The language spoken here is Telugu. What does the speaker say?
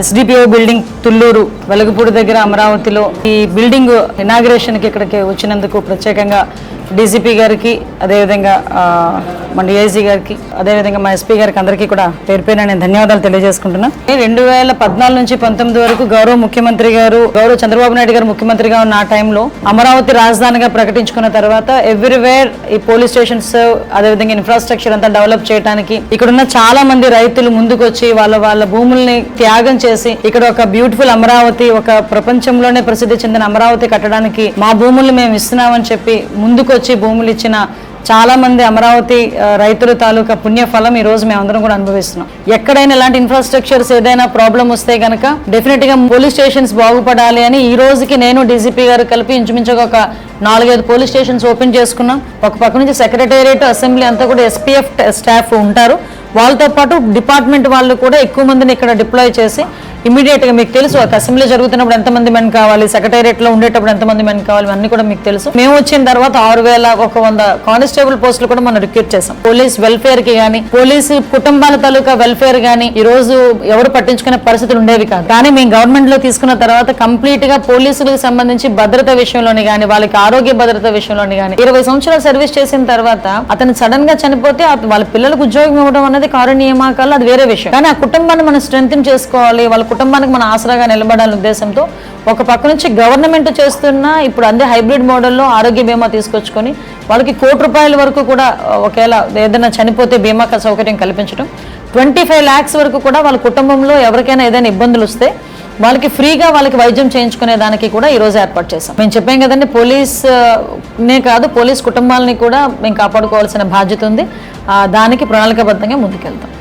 ఎస్డిపిఓ బిల్డింగ్ తుల్లూరు వెలగపూడి దగ్గర అమరావతిలో. ఈ బిల్డింగ్ ఇనాగ్రేషన్కి ఇక్కడికి వచ్చినందుకు ప్రత్యేకంగా డీజీపీ గారికి అదేవిధంగా మన డిఐజీ గారికి అదేవిధంగా మా ఎస్పీ గారికి అందరికీ కూడా పేరు పేరు నేను ధన్యవాదాలు తెలియజేసుకుంటున్నా. రెండు వేల పద్నాలుగు నుంచి పంతొమ్మిది వరకు గౌరవ ముఖ్యమంత్రి గారు గౌరవ చంద్రబాబు నాయుడు గారు ముఖ్యమంత్రిగా ఉన్న ఆ టైంలో అమరావతి రాజధానిగా ప్రకటించుకున్న తర్వాత ఎవ్రీవేర్ ఈ పోలీస్ స్టేషన్స్ అదేవిధంగా ఇన్ఫ్రాస్ట్రక్చర్ అంతా డెవలప్ చేయడానికి ఇక్కడున్న చాలా మంది రైతులు ముందుకొచ్చి వాళ్ళ వాళ్ళ భూముల్ని త్యాగం చేసి ఇక్కడ ఒక బ్యూటిఫుల్ అమరావతి ఒక ప్రపంచంలోనే ప్రసిద్ధి చెందిన అమరావతి కట్టడానికి మా భూములు మేము ఇస్తున్నామని చెప్పి ముందుకొచ్చి భూములు ఇచ్చిన చాలా మంది అమరావతి రైతుల తాలూకా పుణ్యఫలం ఈ రోజు మేము అందరం కూడా అనుభవిస్తున్నాం. ఎక్కడైనా ఇలాంటి ఇన్ఫ్రాస్ట్రక్చర్స్ ఏదైనా ప్రాబ్లం వస్తే గనక డెఫినెట్గా పోలీస్ స్టేషన్స్ బాగుపడాలి అని ఈ రోజుకి నేను డీజీపీ గారు కలిపి ఇంచుమించుగా ఒక నాలుగైదు పోలీస్ స్టేషన్స్ ఓపెన్ చేసుకున్నాం. ఒక పక్క నుంచి సెక్రటేరియట్ అసెంబ్లీ అంతా కూడా ఎస్పీఎఫ్ స్టాఫ్ ఉంటారు. వాళ్ళతో పాటు డిపార్ట్మెంట్ వాళ్ళు కూడా ఎక్కువ మందిని ఇక్కడ డిప్లాయ్ చేసి ఇమీడియట్గా మీకు తెలుసు. ఒక అసెంబ్లీ జరుగుతున్నప్పుడు ఎంతమంది మెన్ కావాలి సెక్రటేరియట్లో ఉండేటప్పుడు ఎంతమంది మెన్ కావాలి అన్ని కూడా మీకు తెలుసు. మేము వచ్చిన తర్వాత ఆరు వేల ఒక వంద కానిస్టేబుల్ పోస్టులు కూడా మనం రిక్రూట్ చేసాం పోలీస్ వెల్ఫేర్కి కానీ పోలీసు కుటుంబాల తాలూకా వెల్ఫేర్ కానీ ఈ రోజు ఎవరు పట్టించుకునే పరిస్థితులు ఉండేవి కాదు. కానీ మేము గవర్నమెంట్లో తీసుకున్న తర్వాత కంప్లీట్గా పోలీసులకు సంబంధించి భద్రత విషయంలోని కానీ వాళ్ళకి ఆరోగ్య భద్రత విషయంలోని కానీ ఇరవై సంవత్సరాలు సర్వీస్ చేసిన తర్వాత అతను సడన్గా చనిపోతే వాళ్ళ పిల్లలకు ఉద్యోగం ఇవ్వడం అనేది కారు నియామకాలు అది వేరే విషయం. కానీ ఆ కుటుంబాన్ని మనం స్ట్రెంగ్ చేసుకోవాలి వాళ్ళ కుటుంబానికి మన ఆసరాగా నిలబడాలనే ఉద్దేశంతో ఒక పక్క నుంచి గవర్నమెంట్ చేస్తున్న ఇప్పుడు అందే హైబ్రిడ్ మోడల్లో ఆరోగ్య బీమా తీసుకొచ్చుకొని వాళ్ళకి కోటి రూపాయల వరకు కూడా ఒకవేళ ఏదైనా చనిపోతే బీమా సౌకర్యం కల్పించడం ట్వంటీ ఫైవ్ ల్యాక్స్ వరకు కూడా వాళ్ళ కుటుంబంలో ఎవరికైనా ఏదైనా ఇబ్బందులు వస్తే వాళ్ళకి ఫ్రీగా వాళ్ళకి వైద్యం చేయించుకునే దానికి కూడా ఈరోజు ఏర్పాటు చేశాం. మేము చెప్పాం కదండి పోలీస్ నే కాదు పోలీస్ కుటుంబాలని కూడా మేము కాపాడుకోవాల్సిన బాధ్యత ఉంది. దానికి ప్రణాళికాబద్ధంగా ముందుకెళ్తాం.